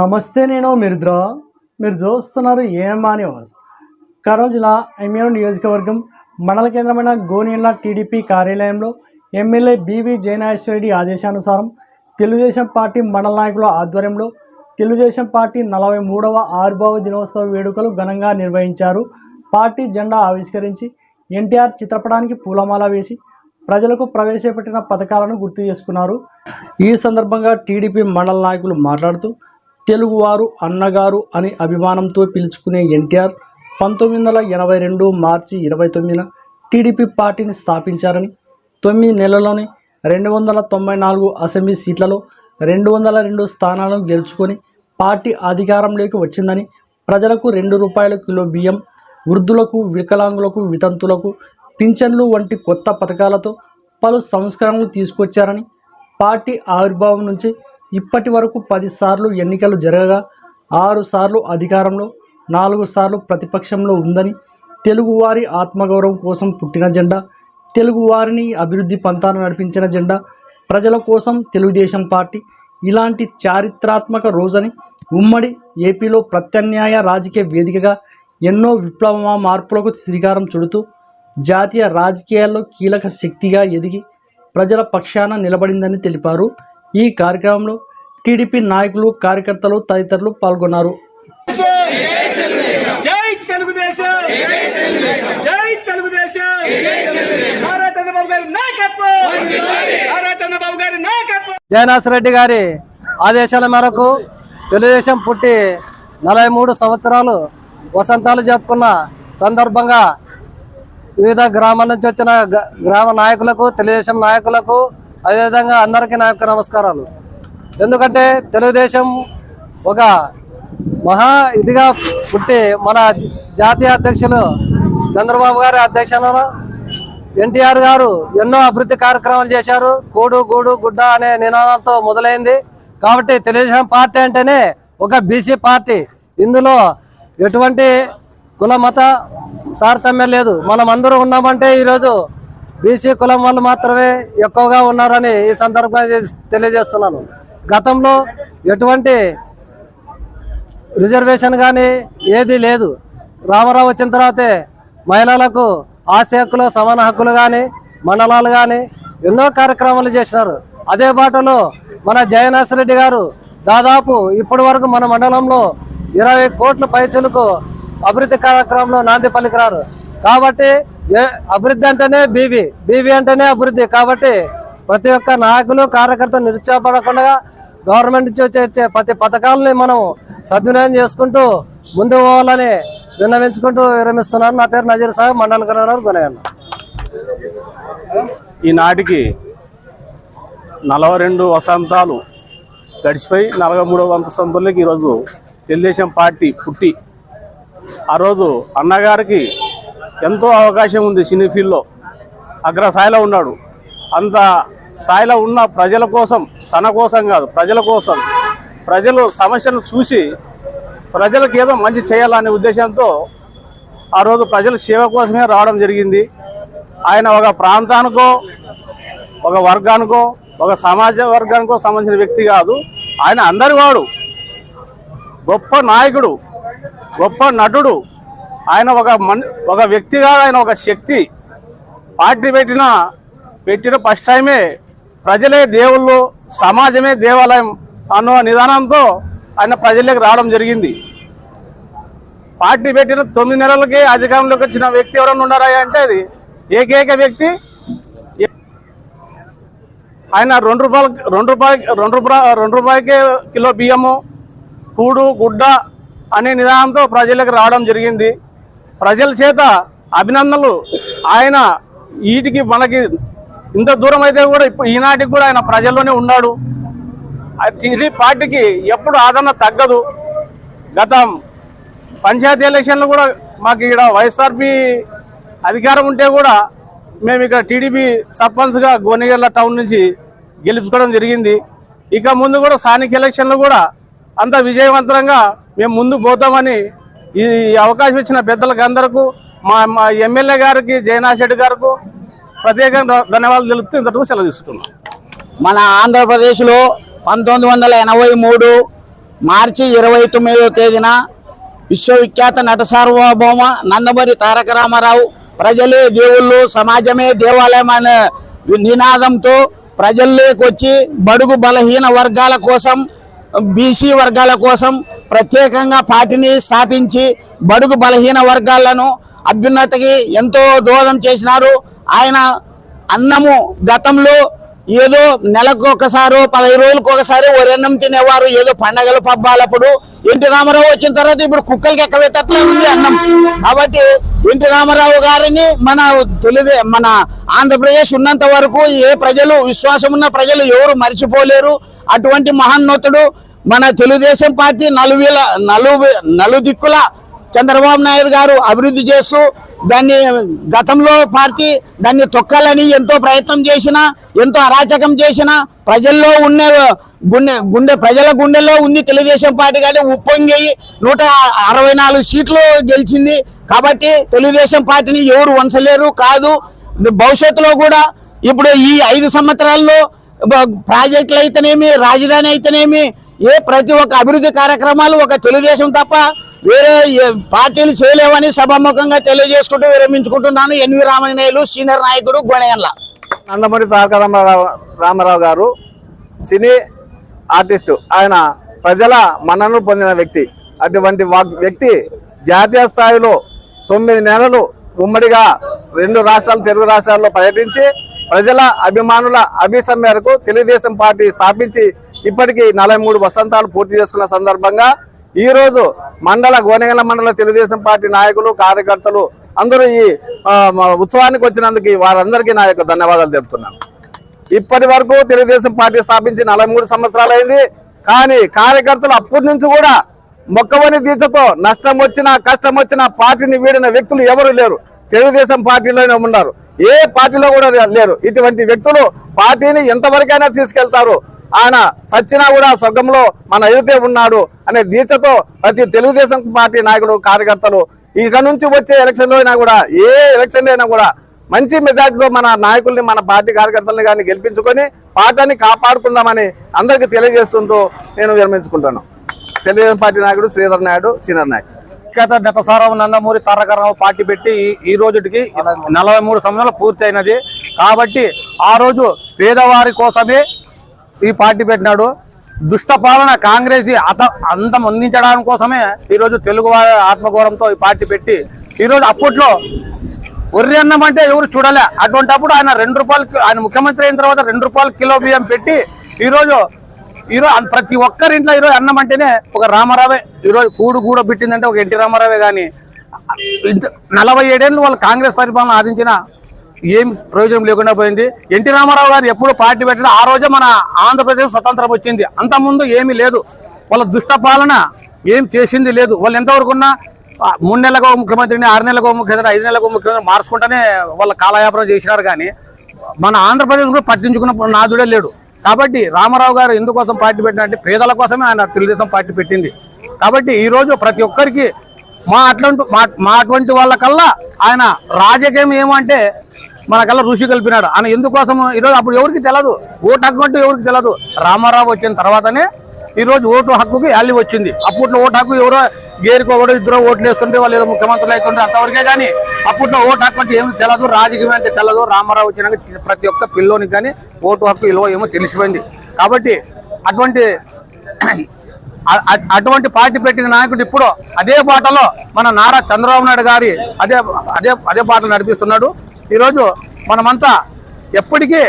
నమస్తే నేను మిరుద్ర. మీరు చూస్తున్నారు ఏమా న్యూస్. కర్నూలు జిల్లా ఎమ్మెల్యే నియోజకవర్గం మండల కేంద్రమైన గోనియన్ల టీడీపీ కార్యాలయంలో ఎమ్మెల్యే బీవీ జయనాశ్వరెడ్డి ఆదేశానుసారం తెలుగుదేశం పార్టీ మండల నాయకుల ఆధ్వర్యంలో తెలుగుదేశం పార్టీ నలభై మూడవ ఆవిర్భావ దినోత్సవ వేడుకలు ఘనంగా నిర్వహించారు. పార్టీ జెండా ఆవిష్కరించి ఎన్టీఆర్ చిత్రపటానికి పూలమాల వేసి ప్రజలకు ప్రవేశపెట్టిన పథకాలను గుర్తు చేసుకున్నారు. ఈ సందర్భంగా టీడీపీ మండల నాయకులు మాట్లాడుతూ తెలుగువారు అన్నగారు అని అభిమానంతో పిలుచుకునే ఎన్టీఆర్ పంతొమ్మిది వందల ఎనభై రెండు మార్చి ఇరవై తొమ్మిదిన టీడీపీ పార్టీని స్థాపించారని తొమ్మిది నెలల్లోనే రెండు వందల తొంభై నాలుగు అసెంబ్లీ సీట్లలో రెండు వందల రెండు స్థానాలను గెలుచుకొని పార్టీ అధికారంలోకి వచ్చిందని ప్రజలకు రెండు రూపాయల కిలో బియ్యం వృద్ధులకు వికలాంగులకు వితంతులకు పింఛన్లు వంటి కొత్త పథకాలతో పలు సంస్కరణలు తీసుకొచ్చారని పార్టీ ఆవిర్భావం నుంచి ఇప్పటి వరకు పదిసార్లు ఎన్నికలు జరగగా ఆరు సార్లు అధికారంలో నాలుగు సార్లు ప్రతిపక్షంలో ఉందని తెలుగువారి ఆత్మగౌరవం కోసం పుట్టిన జెండా తెలుగువారిని అభివృద్ధి పంతాన నడిపించిన జెండా ప్రజల కోసం తెలుగుదేశం పార్టీ ఇలాంటి చారిత్రాత్మక రోజని ఉమ్మడి ఏపీలో ప్రత్యామ్నాయ రాజకీయ వేదికగా ఎన్నో విప్లవ మార్పులకు శ్రీకారం చుడుతూ జాతీయ రాజకీయాల్లో కీలక శక్తిగా ఎదిగి ప్రజల పక్షాన నిలబడిందని తెలిపారు. ఈ కార్యక్రమంలో టీడీపీ నాయకులు కార్యకర్తలు తదితరులు పాల్గొన్నారు. జై తెలుగుదేశం! జై తెలుగుదేశం! నారా చంద్రబాబు గారి నాయకత్వం! నారా చంద్రబాబు గారి నాయకత్వం! జయనాథ్ గారి ఆదేశాల మేరకు తెలుగుదేశం పుట్టి నలభై మూడు సంవత్సరాలు వసంతాలు జరుపుకున్న సందర్భంగా వివిధ గ్రామాల నుంచి వచ్చిన గ్రామ నాయకులకు తెలుగుదేశం నాయకులకు అదేవిధంగా అందరికీ నా యొక్క నమస్కారాలు. ఎందుకంటే తెలుగుదేశం ఒక మహా ఇదిగా పుట్టి మన జాతీయ అధ్యక్షులు చంద్రబాబు గారి అధ్యక్షతలో ఎన్టీఆర్ గారు ఎన్నో అభివృద్ధి కార్యక్రమాలు చేశారు. కూడు గూడు గుడ్డ అనే నినాదంతో మొదలైంది. కాబట్టి తెలుగుదేశం పార్టీ అంటేనే ఒక బీసీ పార్టీ. ఇందులో ఎటువంటి కుల మత తారతమ్యం లేదు. మనం అందరూ ఉన్నామంటే ఈరోజు బీసీ కులం వాళ్ళు మాత్రమే ఎక్కువగా ఉన్నారని ఈ సందర్భంగా తెలియజేస్తున్నాను. గతంలో ఎటువంటి రిజర్వేషన్ కానీ ఏది లేదు. రామారావు వచ్చిన తర్వాతే మహిళలకు ఆస్తి హక్కులు సమాన హక్కులు కానీ మండలాలు కానీ ఎన్నో కార్యక్రమాలు చేసినారు. అదే బాటలో మన జయనాథ్ రెడ్డి గారు దాదాపు ఇప్పటి వరకు మన మండలంలో ఇరవై కోట్ల పైచలకు అభివృద్ధి కార్యక్రమంలో నాంది పలికిరారు కాబట్టి అభివృద్ధి అంటేనే బీబీ బీబీ అంటేనే అభివృద్ధి. కాబట్టి ప్రతి ఒక్క నాయకులు కార్యకర్త నిరుత్సాహపడకుండా గవర్నమెంట్ నుంచి వచ్చే ప్రతి పథకాలని మనం సద్వినియోగం చేసుకుంటూ ముందు పోవాలని విన్నవించుకుంటూ విరమిస్తున్నారు నా పేరు నజీర్ సాహెబ్ మండల కన్వీనర్ గుణగన్న ఈనాటికి నలభై రెండు వసంతాలు గడిచిపోయి నలభై మూడవ వసంతంలోకి ఈరోజు తెలుగుదేశం పార్టీ పుట్టి ఆ రోజు అన్నగారికి ఎంతో అవకాశం ఉంది సినీ ఫీల్డ్లో. అగ్రస్థాయిలో ఉన్నాడు. అంత స్థాయిలో ఉన్న ప్రజల కోసం తన కోసం కాదు ప్రజల కోసం. ప్రజలు సమస్యను చూసి ప్రజలకు ఏదో మంచి చేయాలనే ఉద్దేశంతో ఆ రోజు ప్రజల సేవ కోసమే రావడం జరిగింది. ఆయన ఒక ప్రాంతానికో ఒక వర్గానికో ఒక సమాజ వర్గానికో సంబంధించిన వ్యక్తి కాదు. ఆయన అందరి వాడు గొప్ప నాయకుడు గొప్ప నటుడు ఆయన ఒక మన్ ఒక వ్యక్తిగా ఆయన ఒక శక్తి. పార్టీ పెట్టిన పెట్టిన ఫస్ట్ టైమే ప్రజలే దేవుళ్ళు సమాజమే దేవాలయం అన్న నిదానంతో ఆయన ప్రజలకు రావడం జరిగింది. పార్టీ పెట్టిన తొమ్మిది నెలలకే అధికారంలోకి వచ్చిన వ్యక్తి ఎవరన్నా ఉన్నారా అంటే అది ఏకైక వ్యక్తి. ఆయన రెండు రూపాయలు రెండు రూపాయలు రెండు రూపాయ రెండు రూపాయలకే కిలో బియ్యము కూడు గుడ్డ అనే నిదానంతో ప్రజలకు రావడం జరిగింది. ప్రజల చేత అభినందనలు. ఆయన వీటికి మనకి ఇంత దూరం అయితే కూడా ఇప్పుడు ఈనాటికి కూడా ఆయన ప్రజల్లోనే ఉన్నాడు. ఆ టీడీ పార్టీకి ఎప్పుడు ఆదరణ తగ్గదు. గత పంచాయతీ ఎలక్షన్లు కూడా మాకు ఇక్కడ వైఎస్ఆర్పి అధికారం ఉంటే కూడా మేము ఇక్కడ టీడీపీ సర్పంచ్గా గోనిగర్ల టౌన్ నుంచి గెలుపుకోవడం జరిగింది. ఇక ముందు కూడా స్థానిక ఎలక్షన్లు కూడా అంత విజయవంతంగా మేము ముందు పోతామని ఈ అవకాశం ఇచ్చిన పెద్దలకు అందరికీ మా మా ఎమ్మెల్యే గారికి జయనాథ్ రెడ్డి గారికి ప్రత్యేకంగా ధన్యవాదాలు తెలుపుతూ ఇంతటితో సెలవు తీసుకుంటున్నాం. మన ఆంధ్రప్రదేశ్లో పంతొమ్మిది వందల ఎనభై మూడు మార్చి ఇరవై తొమ్మిదో తేదీన విశ్వవిఖ్యాత నట సార్వభౌమ నందమూరి తారక రామారావు ప్రజలే దేవుళ్ళు సమాజమే దేవాలయం అనే నినాదంతో ప్రజల్లోకి వచ్చి బడుగు బలహీన వర్గాల కోసం బీసీ వర్గాల కోసం ప్రత్యేకంగా పార్టీని స్థాపించి బడుగు బలహీన వర్గాలను అభ్యున్నతికి ఎంతో దోహదం చేసినారు. ఆయన అన్నము గతంలో ఏదో నెలకు ఒకసారి పదహైదు రోజులకు ఒకసారి అన్నం తినేవారు ఏదో పండగలు పబ్బాలప్పుడు. ఎన్టీ రామారావు వచ్చిన తర్వాత ఇప్పుడు కుక్కలకి ఎక్కబెట్టట్లే ఉంది అన్నం. కాబట్టి ఎన్టీ రామారావు గారిని మన తొలిదే మన ఆంధ్రప్రదేశ్ ఉన్నంత వరకు ఏ ప్రజలు విశ్వాసం ఉన్న ప్రజలు ఎవరు మర్చిపోలేరు. అటువంటి మహాన్నతుడు మన తెలుగుదేశం పార్టీ నలువేల నలు నలుదిక్కుల చంద్రబాబు నాయుడు గారు అభివృద్ధి చేస్తూ దాన్ని గతంలో పార్టీ దాన్ని తొక్కాలని ఎంతో ప్రయత్నం చేసినా ఎంతో అరాచకం చేసినా ప్రజల్లో ఉన్న గుండె గుండె ప్రజల గుండెల్లో ఉంది తెలుగుదేశం పార్టీ కానీ ఉప్పొంగి నూట అరవై నాలుగు సీట్లు గెలిచింది. కాబట్టి తెలుగుదేశం పార్టీని ఎవరు వంచలేరు కాదు. భవిష్యత్తులో కూడా ఇప్పుడు ఈ ఐదు సంవత్సరాల్లో ప్రాజెక్టులు అయితేనేమి రాజధాని అయితేనేమి ఏ ప్రతి ఒక్క అభివృద్ధి కార్యక్రమాలు ఒక తెలుగుదేశం తప్ప వేరే పార్టీలు చేయలేవని సభాముఖంగా తెలియజేసుకుంటూ విరమించుకుంటున్నాను ఎన్వి రామనేయులు సీనియర్ నాయకుడు గొనెయన్ల నందమూరి తారక రామారావు రామారావు గారు సినీ ఆర్టిస్టు. ఆయన ప్రజల మన్నను పొందిన వ్యక్తి. అటువంటి వ్యక్తి జాతీయ స్థాయిలో తొమ్మిది నెలలు ఉమ్మడిగా రెండు రాష్ట్రాలు తెలుగు రాష్ట్రాల్లో పర్యటించి ప్రజల అభిమానుల అభిష్టం మేరకు తెలుగుదేశం పార్టీ స్థాపించి ఇప్పటికీ నలభై మూడు వసంతాలు పూర్తి చేసుకున్న సందర్భంగా ఈరోజు మండల గోనెగల మండల తెలుగుదేశం పార్టీ నాయకులు కార్యకర్తలు అందరూ ఈ ఉత్సవానికి వచ్చినందుకు వారందరికీ నా యొక్క ధన్యవాదాలు తెలుపుతున్నాను. ఇప్పటి వరకు తెలుగుదేశం పార్టీ స్థాపించి నలభై మూడు సంవత్సరాలు కానీ కార్యకర్తలు అప్పటి నుంచి కూడా మొక్కవని దీక్షతో నష్టం వచ్చినా కష్టం వచ్చినా పార్టీని వీడిన వ్యక్తులు ఎవరు లేరు. తెలుగుదేశం పార్టీలోనే ఉన్నారు. ఏ పార్టీలో కూడా లేరు. ఇటువంటి వ్యక్తులు పార్టీని ఎంతవరకైనా తీసుకెళ్తారు. ఆయన సచ్చినా కూడా స్వర్గంలో మన ఎదుటే ఉన్నాడు అనే దీక్షతో ప్రతి తెలుగుదేశం పార్టీ నాయకుడు కార్యకర్తలు ఇక నుంచి వచ్చే ఎలక్షన్లో అయినా కూడా ఏ ఎలక్షన్లో అయినా కూడా మంచి మెజార్టీతో మన నాయకుల్ని మన పార్టీ కార్యకర్తల్ని కానీ గెలిపించుకొని పార్టీని కాపాడుకుందామని అందరికీ తెలియజేస్తుంటూ నేను విరమించుకుంటాను. తెలుగుదేశం పార్టీ నాయకుడు శ్రీధర్ నాయుడు సీనియర్ నాయకుడు. విఖ్యాత నెతసారావు నందమూరి తారకరావు పార్టీ పెట్టి ఈ- ఈ రోజుకి నలభై మూడు సంవత్సరాలు పూర్తి అయినది కాబట్టి ఆ రోజు పేదవారి కోసమే ఈ పార్టీ పెట్టినాడు. దుష్ట పాలన కాంగ్రెస్ ది అత అంతం అందించడానికి కోసమే ఈరోజు తెలుగు వారి ఆత్మగౌరవంతో ఈ పార్టీ పెట్టి ఈరోజు అప్పట్లో ఒర్రి అన్నం అంటే ఎవరు చూడలే. అటువంటిప్పుడు ఆయన రెండు రూపాయలు ఆయన ముఖ్యమంత్రి అయిన తర్వాత రెండు రూపాయలు కిలో బియ్యం పెట్టి ఈరోజు ఈరోజు ప్రతి ఒక్కరింట్లో ఈరోజు అన్నం అంటేనే ఒక రామారావే. ఈరోజు కూడు గూడ పెట్టిందంటే ఒక ఎన్టీ రామారావే కానీ నలభై ఏడేళ్ళు వాళ్ళు కాంగ్రెస్ పరిపాలన ఆదించిన ఏం ప్రయోజనం లేకుండా పోయింది. ఎన్టీ రామారావు గారు ఎప్పుడు పార్టీ పెట్టినా ఆ రోజే మన ఆంధ్రప్రదేశ్ స్వతంత్రం వచ్చింది. అంతకుముందు ఏమీ లేదు. వాళ్ళ దుష్ట పాలన ఏం చేసింది లేదు. వాళ్ళు ఎంతవరకు ఉన్నా మూడు నెలలకు ముఖ్యమంత్రిని ఆరు నెలలకు ముఖ్యమంత్రి ఐదు నెలలకు ముఖ్యమంత్రి మార్చుకుంటేనే వాళ్ళ కాలయాపన చేసినారు కానీ మన ఆంధ్రప్రదేశ్ కూడా పట్టించుకున్న నాదుడే లేడు. కాబట్టి రామారావు గారు ఎందుకోసం పార్టీ పెట్టినంటే పేదల కోసమే ఆయన తెలుగుదేశం పార్టీ పెట్టింది. కాబట్టి ఈ రోజు ప్రతి ఒక్కరికి మా అట్లాంటి మా మా అటువంటి వాళ్ళకల్లా ఆయన రాజకీయం ఏమంటే మనకల్లా ఋషి కలిపినాడు. ఆయన ఎందుకోసం? ఈరోజు అప్పుడు ఎవరికి తెలియదు ఓటు హక్కు అంటే ఎవరికి తెలియదు రామారావు వచ్చిన తర్వాతనే ఈరోజు ఓటు హక్కుకి యాలి వచ్చింది. అప్పట్లో ఓటు హక్కు ఎవరో గేరుకో ఒకడో ఇద్దరు ఓట్లు వేస్తుంటే వాళ్ళు ఏదో ముఖ్యమంత్రులు అవుతుంటే అంతవరకే కానీ అప్పట్లో ఓటు హక్కు అంటే ఏమి తెలదు రాజకీయం అంటే తెలదు. రామారావు వచ్చినాక ప్రతి ఒక్క పిల్లోనికి కానీ ఓటు హక్కు విలువ ఏమో తెలిసిపోయింది. కాబట్టి అటువంటి అటువంటి పార్టీ పెట్టిన నాయకుడు ఇప్పుడు అదే బాటలో మన నారా చంద్రబాబు నాయుడు గారి అదే అదే అదే బాటలు నడిపిస్తున్నాడు. ఈరోజు మనమంతా ఎప్పటికీ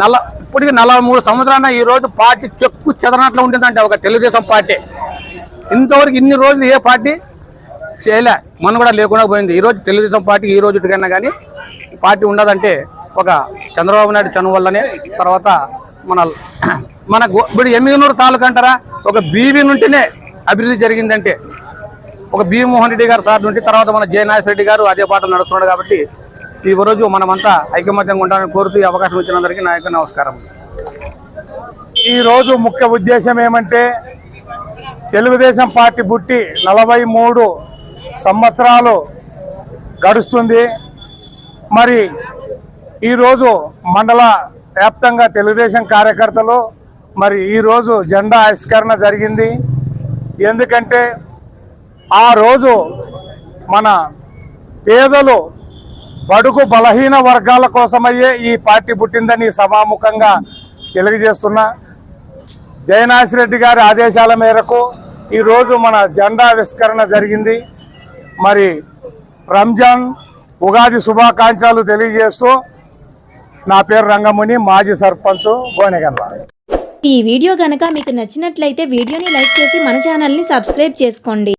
నల ఇప్పటికీ నలభై మూడు సంవత్సరాల ఈ రోజు పార్టీ చెక్కు చెదరనట్లు ఉంటుందంటే ఒక తెలుగుదేశం పార్టీ. ఇంతవరకు ఇన్ని రోజులు ఏ పార్టీ చేయలే మనం కూడా లేకుండా పోయింది. ఈ రోజు తెలుగుదేశం పార్టీ ఈ రోజు కన్నా కానీ పార్టీ ఉండదంటే ఒక చంద్రబాబు నాయుడు చనువు వల్లనే తర్వాత మన మన ఇప్పుడు ఎమ్మిగనూరు తాలూకా అంటారా? ఒక బీవీ నుండినే అభివృద్ధి జరిగిందంటే ఒక బి మోహన్ రెడ్డి గారు సార్ నుండి తర్వాత మన జయనాథ్ రెడ్డి గారు అదే పాటలు నడుస్తున్నాడు కాబట్టి ఈ రోజు మనమంతా ఐకమత్యంగా ఉండాలని కోరుతూ ఈ అవకాశం ఇచ్చినందరికీ నా యొక్క నమస్కారం. ఈ రోజు ముఖ్య ఉద్దేశం ఏమంటే తెలుగుదేశం పార్టీ పుట్టి నలభై మూడు సంవత్సరాలు గడుస్తుంది. మరి ఈరోజు మండల వ్యాప్తంగా తెలుగుదేశం కార్యకర్తలు మరి ఈరోజు జెండా ఆవిష్కరణ జరిగింది. ఎందుకంటే ఆ రోజు మన పేదలు బడుగు బలహీన వర్గాల కోసమయ్యే ఈ పార్టీ పుట్టిందని సభాముఖంగా తెలియజేస్తున్నా. జయనాథ్ గారి ఆదేశాల మేరకు ఈరోజు మన జెండా ఆవిష్కరణ జరిగింది. మరి రంజాన్ ఉగాది శుభాకాంక్షలు తెలియజేస్తూ నా పేరు రంగముని మాజీ సర్పంచ్ గోనెగండ్ల ఈ వీడియో గనక మీకు నచ్చినట్లయితే వీడియోని లైక్ చేసి మన ఛానల్ని సబ్స్క్రైబ్ చేసుకోండి.